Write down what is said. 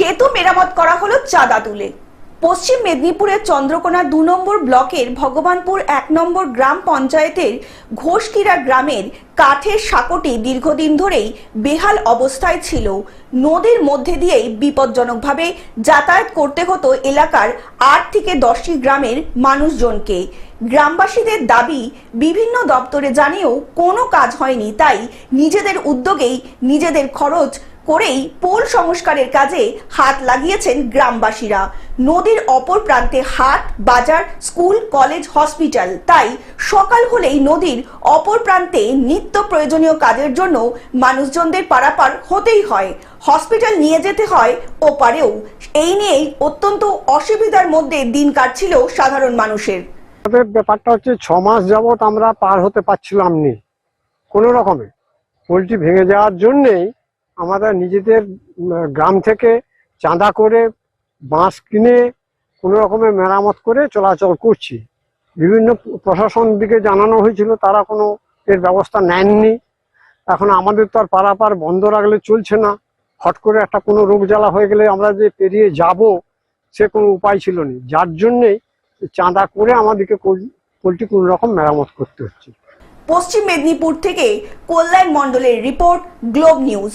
সেতু মেরামত করা হলো চাঁদা তুলে। পশ্চিম মেদিনীপুরের চন্দ্রকোনা দু নম্বর ব্লকের ভগবানপুর এক নম্বর গ্রাম পঞ্চায়েতের ঘোষকিরা গ্রামের কাঠের সাঁকোটি দীর্ঘদিন ধরেই বেহাল অবস্থায় ছিল। নদীর মধ্যে দিয়েই বিপজ্জনকভাবে যাতায়াত করতে হতো এলাকার আট থেকে দশটি গ্রামের মানুষজনকে। গ্রামবাসীদের দাবি, বিভিন্ন দপ্তরে জানিয়েও কোনো কাজ হয়নি, তাই নিজেদের উদ্যোগেই নিজেদের খরচ করেই পোল সংস্কারের কাজে হাত লাগিয়েছেন গ্রামবাসীরা। নদীর অপর প্রান্তে হাট, বাজার, স্কুল, কলেজ, হসপিটাল। তাই সকাল হলেই নদীর অপর প্রান্তে নিত্য প্রয়োজনীয় কাজের জন্য মানুষজনদের পারাপার হতেই হয়। হসপিটাল নিয়ে যেতে হয় ওপারেও। এই নিয়েই অত্যন্ত অসুবিধার মধ্যে দিন কাটছিল সাধারণ মানুষের। আমাদের ব্যাপারটা হচ্ছে ছ মাস যাবত আমরা পার হতে পারছিলাম নি। কোনো রকমে। পোলট্রি ভেঙে যাওয়ার জন্যেই আমাদের নিজেদের গ্রাম থেকে চাঁদা করে বাঁশ কিনে কোনো রকমে মেরামত করে চলাচল করছি। বিভিন্ন প্রশাসন দিকে জানানো হয়েছিল, তারা কোনো এর ব্যবস্থা নেননি। এখন আমাদের তো আর পারাপার বন্ধ রাখলে চলছে না। হট করে একটা কোনো রোগ জ্বালা হয়ে গেলে আমরা যে পেরিয়ে যাব, সে কোনো উপায় ছিল না। যার জন্যেই চাঁদা করে আমাদেরকে পোলট্রি কোনো রকম মেরামত করতে হচ্ছে। পশ্চিম মেদিনীপুর থেকে কল্যাণ মণ্ডলের রিপোর্ট, গ্লোব নিউজ।